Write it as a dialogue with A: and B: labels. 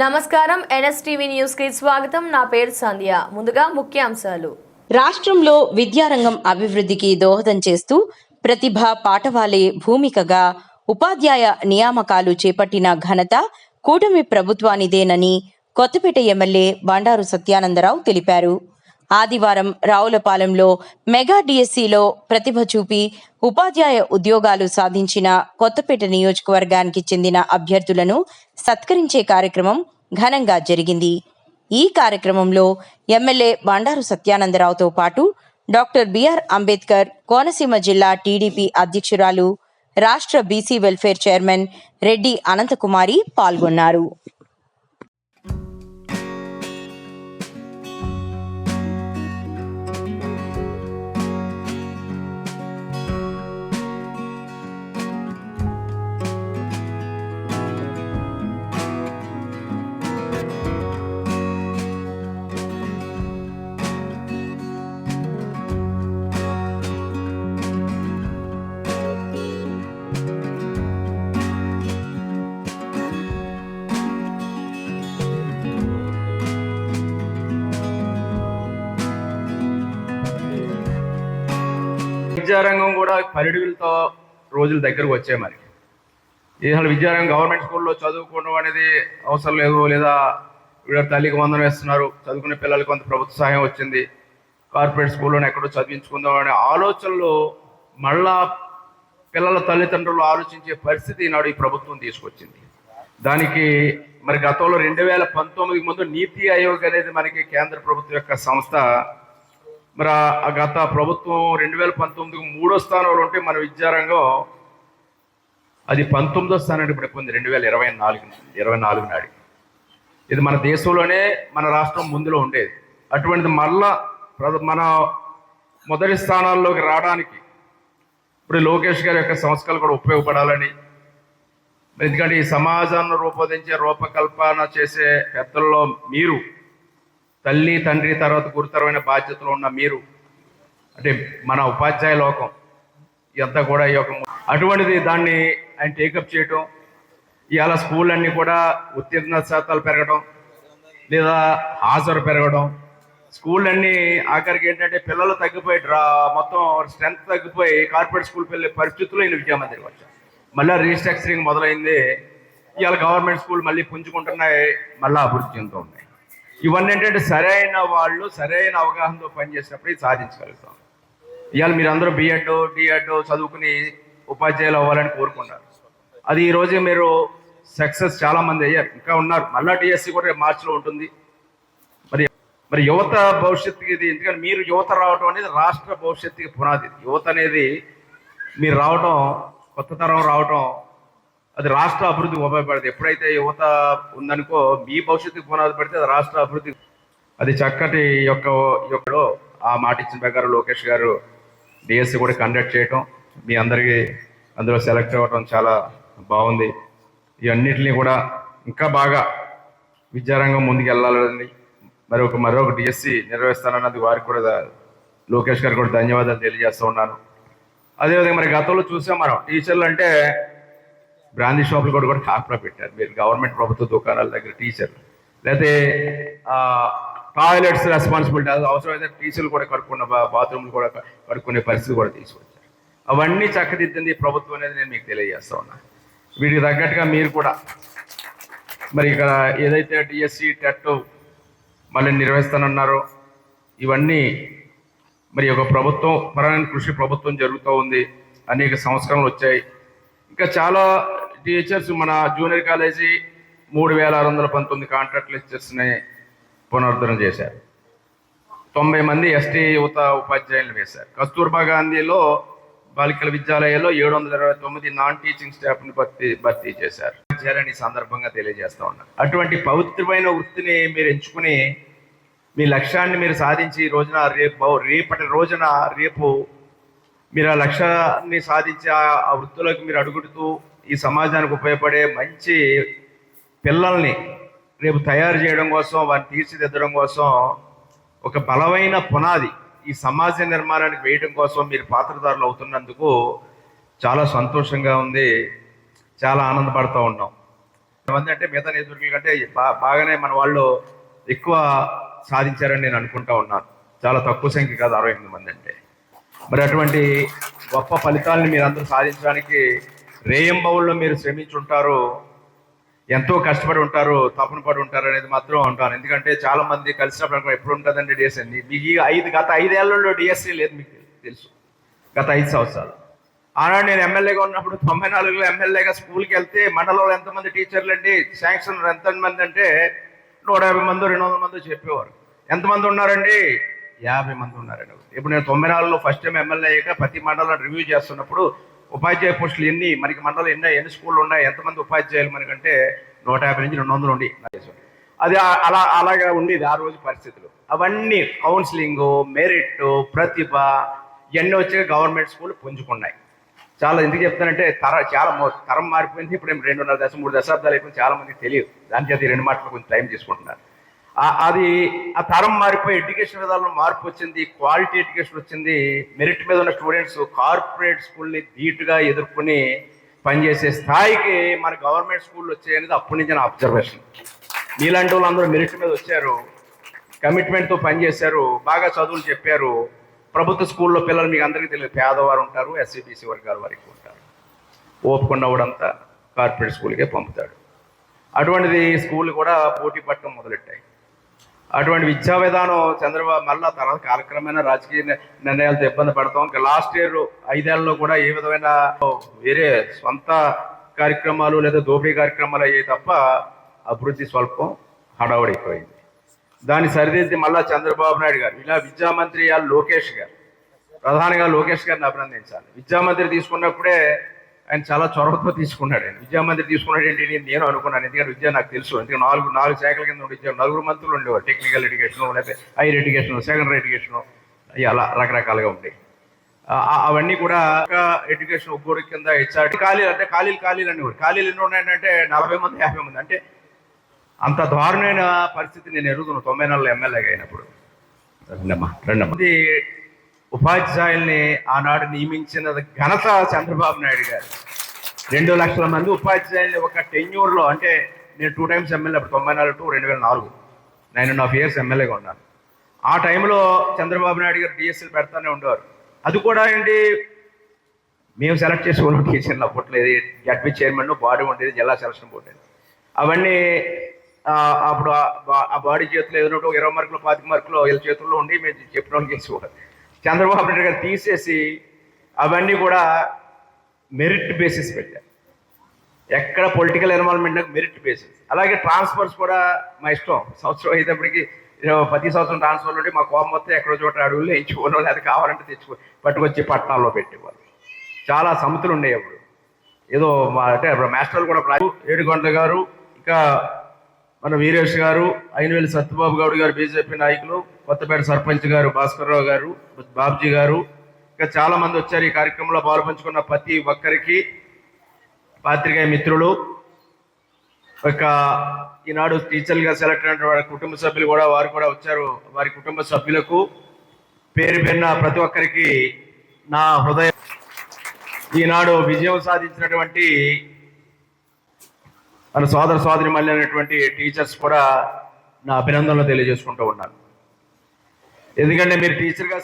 A: నమస్కారం ఎన్ఎస్టీవీ న్యూస్కి స్వాగతం. నా పేరు సంధ్య. ముందుగా ముఖ్యాంశాలు.
B: రాష్ట్రంలో విద్యారంగం అభివృద్ధికి దోహదం చేస్తూ ప్రతిభ పాఠవాలే భూమికగా ఉపాధ్యాయ నియామకాలు చేపట్టిన ఘనత కూటమి ప్రభుత్వానిదేనని కొత్తపేట ఎమ్మెల్యే బండారు సత్యానందరావు తెలిపారు. ఆదివారం రావులపాలెంలో మెగా డిఎస్సిలో ప్రతిభ చూపి ఉపాధ్యాయ ఉద్యోగాలు సాధించిన కొత్తపేట నియోజకవర్గానికి చెందిన అభ్యర్థులను సత్కరించే కార్యక్రమం ఘనంగా జరిగింది. ఈ కార్యక్రమంలో ఎమ్మెల్యే బండారు సత్యానందరావుతో పాటు డాక్టర్ బిఆర్ అంబేద్కర్ కోనసీమ జిల్లా టీడీపీ అధ్యక్షురాలు రాష్ట్ర BC welfare chairman Reddy Anantakumari పాల్గొన్నారు.
C: విద్యారంగం కూడా పరిడుగులతో రోజులు దగ్గరకు వచ్చాయి మరి. అసలు విద్యారంగం గవర్నమెంట్ స్కూల్లో చదువుకోవడం అనేది అవసరం లేదు లేదా వీళ్ళ తల్లికి వందనం వేస్తున్నారు చదువుకునే పిల్లలకి కొంత ప్రభుత్వ సహాయం వచ్చింది కార్పొరేట్ స్కూల్లో ఎక్కడో చదివించుకుందాం అనే ఆలోచనలు మళ్ళా పిల్లల తల్లిదండ్రులు ఆలోచించే పరిస్థితి ఈనాడు ఈ ప్రభుత్వం తీసుకొచ్చింది. దానికి మరి గతంలో రెండు వేల పంతొమ్మిది ముందు నీతి ఆయోగ్ అనేది మనకి కేంద్ర ప్రభుత్వం యొక్క సంస్థ మరి ఆ- గత ప్రభుత్వం రెండు వేల పంతొమ్మిదికి మూడో స్థానంలో ఉంటే మన విద్యారంగం అది పంతొమ్మిదో స్థానానికి ఇప్పుడు పొంది రెండు వేల ఇరవై నాలుగు ఇరవై నాలుగు నాడు ఇది మన దేశంలోనే మన రాష్ట్రం ముందులో ఉండేది. అటువంటిది మళ్ళా మన మొదటి స్థానాల్లోకి రావడానికి ఇప్పుడు లోకేష్ గారి యొక్క సంస్కరణలు కూడా ఉపయోగపడాలని ఎందుకంటే ఈ సమాజాన్ని రూపొందించే రూపకల్పన చేసే పెద్దల్లో మీరు తల్లి తండ్రి తర్వాత గురుతరమైన బాధ్యతలు ఉన్న మీరు అంటే మన ఉపాధ్యాయ లోకం ఇదంతా కూడా ఈ యొక్క అటువంటిది దాన్ని ఆయన టేకప్ చేయటం ఇవాళ స్కూల్ అన్నీ కూడా ఉత్తీర్ణ శాతాలు పెరగడం లేదా హాజరు పెరగడం స్కూల్ అన్నీ ఆఖరికి ఏంటంటే పిల్లలు తగ్గిపోయి డ్రా మొత్తం స్ట్రెంత్ తగ్గిపోయి కార్పొరేట్ స్కూల్కి వెళ్ళే పరిస్థితుల్లో ఈయన విద్యామందిరికి వచ్చారు మళ్ళీ రీస్ట్రక్చరింగ్ మొదలైంది ఇవాళ గవర్నమెంట్ స్కూల్ మళ్ళీ పుంజుకుంటున్నాయి మళ్ళీ అభివృద్ధి చెందుతూ ఉన్నాయి. ఇవన్నీ ఏంటంటే సరైన వాళ్ళు సరైన అవగాహనతో పనిచేసినప్పుడు ఇది సాధించగలుగుతాం. ఇవాళ మీరు అందరూ బిఎడ్ డిఎడ్ చదువుకుని ఉపాధ్యాయులు అవ్వాలని కోరుకున్నారు అది ఈరోజు మీరు సక్సెస్ చాలా మంది అయ్యారు. ఇంకా ఉన్నారు. మళ్ళా టీఎస్సీ కూడా మార్చిలో ఉంటుంది. మరి మరి యువత భవిష్యత్తుకి ఇది ఎందుకంటే మీరు యువత రావడం అనేది రాష్ట్ర భవిష్యత్తుకి పునాది. యువత అనేది మీరు రావటం కొత్త తరం రావటం అది రాష్ట్ర అభివృద్ధికి ఉపయోగపడుతుంది ఎప్పుడైతే యువత ఉందనుకో మీ భవిష్యత్తుకి పునాది పెడితే అది రాష్ట్ర అభివృద్ధి. అది చక్కటి యొక్క యొక్క ఆ మాట ఇచ్చిన ప్రకారం లోకేష్ గారు డిఎస్సి కూడా కండక్ట్ చేయటం మీ అందరికీ అందులో సెలెక్ట్ అవ్వటం చాలా బాగుంది. ఇవన్నిటిని కూడా ఇంకా బాగా విద్యారంగం ముందుకు వెళ్ళాలని మరి ఒక మరొక డిఎస్సి నిర్వహిస్తానన్నది వారికి కూడా లోకేష్ గారికి కూడా ధన్యవాదాలు తెలియజేస్తూ ఉన్నాను. అదేవిధంగా మరి గతంలో చూసాం మనం టీచర్లు అంటే బ్రాందీ షాపులు కూడా కూడా టాప్లో పెట్టారు. మీరు గవర్నమెంట్ ప్రభుత్వ దుకాణాల దగ్గర టీచర్లు. లేకపోతే టాయిలెట్స్ రెస్పాన్సిబిలిటీ అవసరమైతే టీచర్లు కూడా కడుక్కున్న బాత్రూమ్లు కూడా కడుక్కునే పరిస్థితి కూడా తీసుకొచ్చారు. అవన్నీ చక్కదిద్దింది ప్రభుత్వం అనేది నేను మీకు తెలియజేస్తా ఉన్నా. వీటికి తగ్గట్టుగా మీరు కూడా మరి ఇక్కడ ఏదైతే డిఎస్సి టెట్ మళ్ళీ నిర్వహిస్తానన్నారో ఇవన్నీ మరి ఒక ప్రభుత్వం పరమైన కృషి ప్రభుత్వం జరుగుతూ ఉంది. అనేక సంస్కరణలు వచ్చాయి. ఇంకా చాలా టీచర్స్ మన జూనియర్ కాలేజీ మూడు వేల ఆరు వందల పంతొమ్మిది కాంట్రాక్ట్ లెక్చర్స్ని పునరుద్ధరణ చేశారు. తొంభై మంది ఎస్టీ యువత ఉపాధ్యాయులు వేశారు. కస్తూర్బా గాంధీలో బాలికల విద్యాలయాల్లో ఏడు వందల ఇరవై తొమ్మిది నాన్ టీచింగ్ స్టాఫ్ని భర్తీ భర్తీ చేశారు. చేయాలని ఈ సందర్భంగా తెలియజేస్తా ఉన్నాను అటువంటి పవిత్రమైన వృత్తిని మీరు ఎంచుకుని మీ లక్ష్యాన్ని మీరు సాధించి ఈ రోజున రేపు రేపటి రోజున రేపు మీరు ఆ లక్ష్యాన్ని సాధించి ఆ వృత్తిలోకి మీరు అడుగుడుతూ ఈ సమాజానికి ఉపయోగపడే మంచి పిల్లల్ని రేపు తయారు చేయడం కోసం వారిని తీర్చిదిద్దడం కోసం ఒక బలమైన పునాది ఈ సమాజ నిర్మాణానికి వేయడం కోసం మీరు పాత్రదారులు అవుతున్నందుకు చాలా సంతోషంగా ఉంది. చాలా ఆనందపడుతూ ఉన్నాం. మంది అంటే మిగతా నియోజకవర్గాల కంటే బాగానే మన వాళ్ళు ఎక్కువ సాధించారని నేను అనుకుంటా ఉన్నాను. చాలా తక్కువ సంఖ్య కాదు అరవై ఎనిమిది మంది అంటే. మరి అటువంటి గొప్ప ఫలితాలను మీరు అందరూ సాధించడానికి రేయంబవుల్లో మీరు శ్రమించుంటారు ఎంతో కష్టపడి ఉంటారు తపన పడి ఉంటారు అనేది మాత్రం ఉంటాను ఎందుకంటే చాలా మంది కలిసినప్పుడు ఎప్పుడు ఉంటుందండి డిఎస్సీ? మీకు ఐదు గత ఐదేళ్ళలో డిఎస్సీ లేదు మీకు తెలుసు. గత ఐదు సంవత్సరాలు. ఆనాడు నేను ఎమ్మెల్యేగా ఉన్నప్పుడు తొంభై నాలుగులో ఎమ్మెల్యేగా స్కూల్కి వెళ్తే మండలంలో ఎంతమంది టీచర్లు అండి? శాంక్షన్ ఎంతమంది అంటే నూట యాభై మంది రెండు వందల మంది చెప్పేవారు. ఎంతమంది ఉన్నారండి? యాభై మంది ఉన్నారండి. ఇప్పుడు నేను తొంభై నాలుగులో ఫస్ట్ టైం ఎమ్మెల్యే అయ్యాక ప్రతి మండలం రివ్యూ చేస్తున్నప్పుడు ఉపాధ్యాయ పోస్టులు ఎన్ని మనకి మండలం ఎన్ని ఎన్ని స్కూళ్ళు ఉన్నాయి ఎంతమంది ఉపాధ్యాయులు మనకంటే నూట యాభై నుంచి రెండు వందలు ఉండి. అది అలా అలాగా ఉండేది ఆ రోజు పరిస్థితులు. అవన్నీ కౌన్సిలింగ్ మెరిట్ ప్రతిభ ఇవన్నీ వచ్చి గవర్నమెంట్ స్కూల్ పుంజుకున్నాయి. చాలా ఎందుకు చెప్తానంటే తర చాలా తరం మారిపోయింది. ఇప్పుడు రెండున్నర దశ మూడు దశాబ్దాలు అయిపోయింది. చాలా మందికి తెలియదు. దాని చేత రెండు మాటలు కొంచెం టైం తీసుకుంటున్నారు. అది ఆ తరం మారిపోయి ఎడ్యుకేషన్ విధానంలో మార్పు వచ్చింది క్వాలిటీ ఎడ్యుకేషన్ వచ్చింది మెరిట్ మీద ఉన్న స్టూడెంట్స్ కార్పొరేట్ స్కూల్ని ధీటుగా ఎదుర్కొని పనిచేసే స్థాయికి మన గవర్నమెంట్ స్కూల్ వచ్చాయనేది అప్పటి నుంచి నా అబ్జర్వేషన్ మీలాంటి వాళ్ళు అందరూ మెరిట్ మీద వచ్చారు కమిట్మెంట్తో పనిచేశారు బాగా చదువులు చెప్పారు. ప్రభుత్వ స్కూల్లో పిల్లలు మీకు అందరికీ తెలియదు పేదవారు ఉంటారు ఎస్సీబీసీ వర్గాల వారికి ఉంటారు. ఓపుకున్నవాడంతా కార్పొరేట్ స్కూల్కే పంపుతాడు. అటువంటిది స్కూల్ కూడా పోటీ పట్టడం మొదలెట్టాయి. అటువంటి విద్యా విధానం చంద్రబాబు మళ్ళా తర్వాత కాలక్రమేణా రాజకీయ నిర్ణయాలతో ఇబ్బంది పడతాం. ఇంకా లాస్ట్ ఇయర్ ఐదేళ్ళలో కూడా ఏ విధమైన వేరే సొంత కార్యక్రమాలు లేదా దోపిడీ కార్యక్రమాలు అయ్యాయి తప్ప అభివృద్ధి స్వల్పం హడావుడి ఎక్కువైంది దాన్ని సరిదిద్ది మళ్ళా చంద్రబాబు నాయుడు గారు ఇలా విద్యామంత్రి ఇవాళ లోకేష్ గారు. ప్రధానంగా లోకేష్ గారిని అభినందించాలి. విద్యామంత్రి తీసుకున్నప్పుడే ఆయన చాలా చొరవతో తీసుకున్నాడు ఆయన. విద్యామంత్రి తీసుకున్నాడు ఏంటి నేను అనుకున్నాను. ఎందుకంటే విద్య నాకు తెలుసు. ఎందుకంటే నాలుగు నాలుగు శాఖల కింద ఉండే విద్య నలుగురు మంత్రులు ఉండేవారు. టెక్నికల్ ఎడ్యుకేషన్ లేకపోతే హైయర్ ఎడ్యుకేషన్ సెకండరీ ఎడ్యుకేషన్ అలా రకరకాలుగా ఉంటాయి అవన్నీ కూడా ఎడ్యుకేషన్ ఒక్కోడి కింద హెచ్ఆర్ ఖాళీలు అంటే ఖాళీలు ఖాళీలు అనేవారు. ఖాళీలు ఎన్ని ఉన్నాయంటే నలభై మంది యాభై మంది. అంటే అంత దారుణమైన పరిస్థితి నేను ఎరుగుతున్నాను తొంభై నాలుగు ఎమ్మెల్యేగా అయినప్పుడు. రెండమ్మా రెండమ్మా. ఉపాధ్యాయుల్ని ఆనాడు నియమించిన ఘనత చంద్రబాబు నాయుడు గారు. రెండు లక్షల మంది ఉపాధ్యాయుల్ని ఒక టెన్యూర్లో అంటే నేను టూ టైమ్స్ ఎమ్మెల్యే అప్పుడు తొంభై నాలుగు టు రెండు వేల నాలుగు. నైన్ అండ్ హాఫ్ ఇయర్స్ ఎమ్మెల్యేగా ఉన్నాను. ఆ టైంలో చంద్రబాబు నాయుడు గారు డిఎస్సీలు పెడతానే ఉండేవారు. అది కూడా ఏంటి మేము సెలెక్ట్ చేసుకోవడం టీచర్లు అప్పట్లో ఇది జడ్పీ చైర్మన్ బాడీ ఉండేది జిల్లా సెలక్షన్ బోర్డు అవన్నీ అప్పుడు ఆ బా- ఆ బాడీ చేతిలో ఏదైనా ఒక ఇరవై మార్కులు పాతిక మార్కులు వీళ్ళ చేతుల్లో ఉండి మేము చెప్పిన వాళ్ళకి చేసుకోవాలి చంద్రబాబు నాయుడు గారు తీసేసి అవన్నీ కూడా మెరిట్ బేసిస్ పెట్టారు. ఎక్కడ పొలిటికల్ ఎన్వాల్వ్మెంట్ మెరిట్ బేసిస్ అలాగే ట్రాన్స్ఫర్స్ కూడా మా ఇష్టం. సంవత్సరం అయ్యేటప్పటికి పది ప్రతి సంవత్సరం ట్రాన్స్ఫర్ నుండి మా కోపం వస్తే ఎక్కడో చోట అడవుల్లో ఎంచుకోవడం లేదా కావాలంటే తెచ్చుకో పట్టుకొచ్చి పట్టణాల్లో పెట్టేవాళ్ళు. చాలా సమతులు ఉండేవి అప్పుడు. ఏదో మా అంటే మాస్టర్లు కూడా ఏడుగొండ గారు ఇంకా మన వీరేష్ గారు అయినవేలి సత్యబాబు గౌడ్ గారు బీజేపీ నాయకులు కొత్తపేట సర్పంచ్ గారు భాస్కర్రావు గారు బాబ్జీ గారు. ఇంకా చాలా మంది వచ్చారు ఈ కార్యక్రమంలో పాల్పంచుకున్న ప్రతి ఒక్కరికి పాత్రికేయ మిత్రులు. ఒక ఈనాడు టీచర్గా సెలెక్ట్ అయిన వారి కుటుంబ సభ్యులు కూడా వారు కూడా వచ్చారు. వారి కుటుంబ సభ్యులకు పేరు పెన్న ప్రతి ఒక్కరికి నా హృదయం. ఈనాడు విజయం సాధించినటువంటి మన సోదర సోదరి మళ్ళీ అనేటువంటి టీచర్స్ కూడా నా అభినందనలు తెలియజేసుకుంటూ ఉన్నాను ఎందుకంటే మీరు టీచర్గా